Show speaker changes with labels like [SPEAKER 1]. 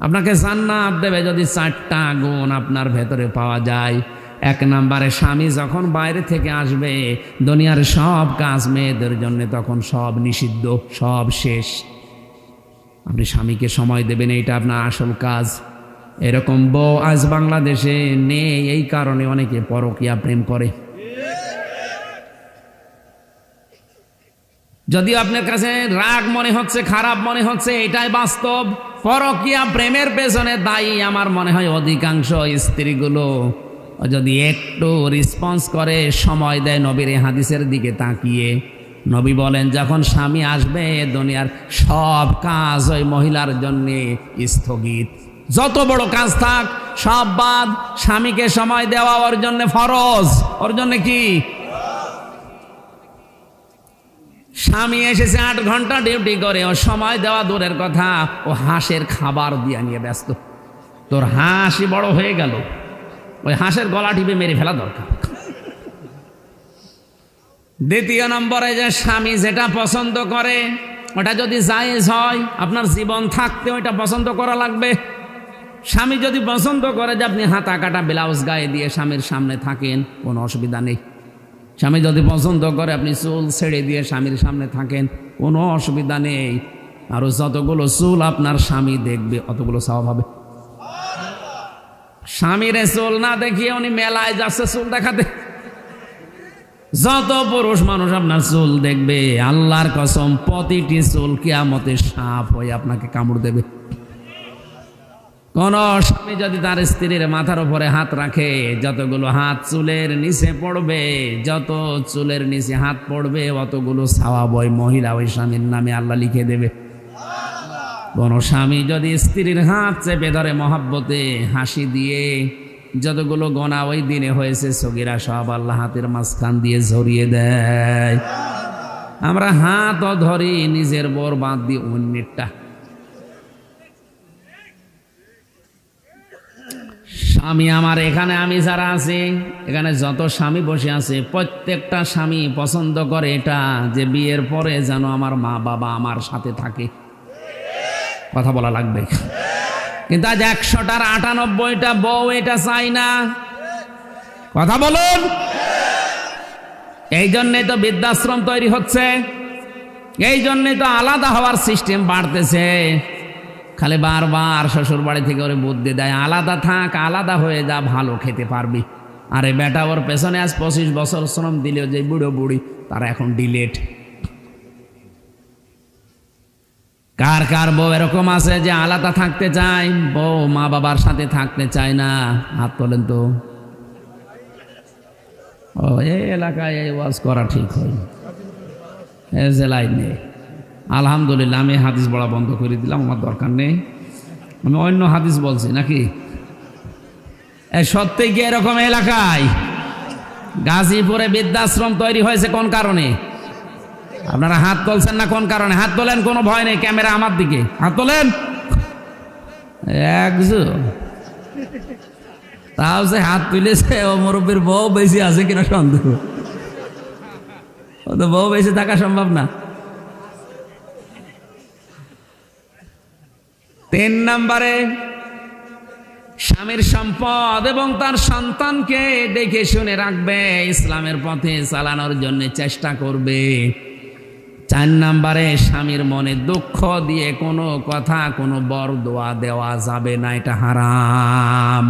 [SPEAKER 1] আপনাকে জান্নাত দেবে যদি চারটা গুণ আপনার ভেতরে পাওয়া যায়। এক নম্বরে স্বামী যখন বাইরে থেকে আসবে, দুনিয়ার সব কাজ মেয়েদের জন্য তখন সব নিষিদ্ধ, সব শেষ। আপনি স্বামীকে সময় দেবেন, এইটা আপনার আসল কাজ। এরকম বউ আজ বাংলাদেশে নেই, এই কারণে অনেকে পরকিয়া প্রেম করে। যদি আপনার কাছে রাগ মনে হচ্ছে, খারাপ মনে হচ্ছে, এটাই বাস্তব। পরকিয়া প্রেমের পেছনে দায়ী, আমার মনে হয় অধিকাংশ স্ত্রীগুলো যদি একটু রেসপন্স করে, সময় দেয় নবীর হাদিসের দিকে তাকিয়ে। নবী বলেন, যখন স্বামী আসবে, দুনিয়ার সব কাজ ওই মহিলার জন্য স্থগিত। যত বড় কাজ থাক, সব বাদ, স্বামীকে সময় দেওয়া ওর জন্য ফরজ। ওর জন্য কি? স্বামী এসেছি আট ঘণ্টা ডিউটি করে, ও সময় দেওয়া দূরের কথা। ও হাঁসের খাবার দিয়ে নিয়ে ব্যস্ত। তোর হাঁসই বড় হয়ে গেল। ওই হাঁসের গলা টিপে মেরে ফেলা দরকার। দ্বিতীয় নম্বরে যে স্বামী যেটা পছন্দ করে, ওটা যদি জায়েজ হয়, আপনার জীবন থাকতে ওইটা পছন্দ করা লাগবে। স্বামী যদি পছন্দ করে যে আপনি হাতা কাটা ব্লাউজ গায়ে দিয়ে স্বামীর সামনে থাকেন, কোনো অসুবিধা নেই। স্বামী যদি পছন্দ করে, আপনি চুল ছেড়ে দিয়ে স্বামীর সামনে থাকেন, কোনো অসুবিধা নেই। আরও যতগুলো চুল আপনার স্বামী দেখবে, অতগুলো স্বভাব হবে। স্বামীরে চুল না দেখিয়ে উনি মেলায় যাচ্ছে চুল দেখাতে। যত পুরুষ মানুষ আপনার চুল দেখবে, আল্লাহর কসম, প্রতিটি চুল কেয়ামতে সাপ হয়ে আপনাকে কামড় দেবে। কোন স্বামী যদি তার স্ত্রীর মাথার উপরে হাত রাখে, যতগুলো হাত চুলের নিচে পড়বে, যত চুলের নিচে হাত পড়বে, অতগুলো ছাওয়া বই মহিলা ওই স্বামীর নামে আল্লাহ লিখে দেবে। কোন স্বামী যদি স্ত্রীর হাত চেপে ধরে মহাব্বতে হাসি দিয়ে, যতগুলো গোনা ওই দিনে হয়েছে, সগিরা সব আল্লাহ হাতের মাঝখান দিয়ে ঝরিয়ে দেয়। আমরা হাতও ধরি, নিজের বর বাদ দিয়ে অন্যেরটা। স্বামী আমার এখানে আমি যারা আছি, এখানে যত স্বামী বসে আছে, প্রত্যেকটা স্বামী পছন্দ করে এটা যে বিয়ের পরে যেন আমার মা বাবা আমার সাথে থাকে। কথা বলা লাগবে? কিন্তু আজ একশোটার আটানব্বইটা বউ এটা চাই না। কথা বলুন। এই জন্যে তো বৃদ্ধাশ্রম তৈরি হচ্ছে। এই জন্যে তো আলাদা হওয়ার সিস্টেম বাড়তেছে। খালি বারবার শ্বশুর বাড়ি থেকে ওরে বুদ্ধি দেয়, আলাদা থাক, আলাদা হয়ে যা, ভালো খেতে পারবি। আরে বেটা, ওর পেছনে আজ পঁচিশ বছর শ্রম দিলেও যে বুড়ো বুড়ি, তারা এখন ডিলেট কার কার বউ এরকম আছে যে আলাদা থাকতে চায়? বউ মা বাবার সাথে থাকতে চায় না। হাত তোলেন তো। ও, এই এলাকায় এই ওয়াজ করা ঠিক হয়। জেলায় নেই। আলহামদুলিল্লাহ, আমি হাদিস বলা বন্ধ করে দিলাম, আমার দরকার নেই। আমি অন্য হাদিস বলছি, নাকি? সত্যি কি এরকম এলাকায় গাজীপুরে বৃদ্ধাশ্রম তৈরি হয়েছে কোন কারণে? আপনারা হাত তুলছেন না কোন কারণে? হাত তোলেন, কোনো ভয় নেই, ক্যামেরা আমার দিকে। হাত তোলেন? তাও সে হাত তুলেছে, ও মুরব্বীর বউ বেশি আছে কিনা সন্দেহ। ও তো বউ বেশি থাকা সম্ভব না। তিন নম্বরে, স্বামীর সম্পদ এবং তার সন্তানকে দেখে শুনে রাখবে, ইসলামের পথে চালানোর জন্য চেষ্টা করবে। চার নম্বরে, স্বামীর মনে দুঃখ দিয়ে কোনো কথা, কোনো বর দোয়া দেওয়া যাবে না, এটা হারাম।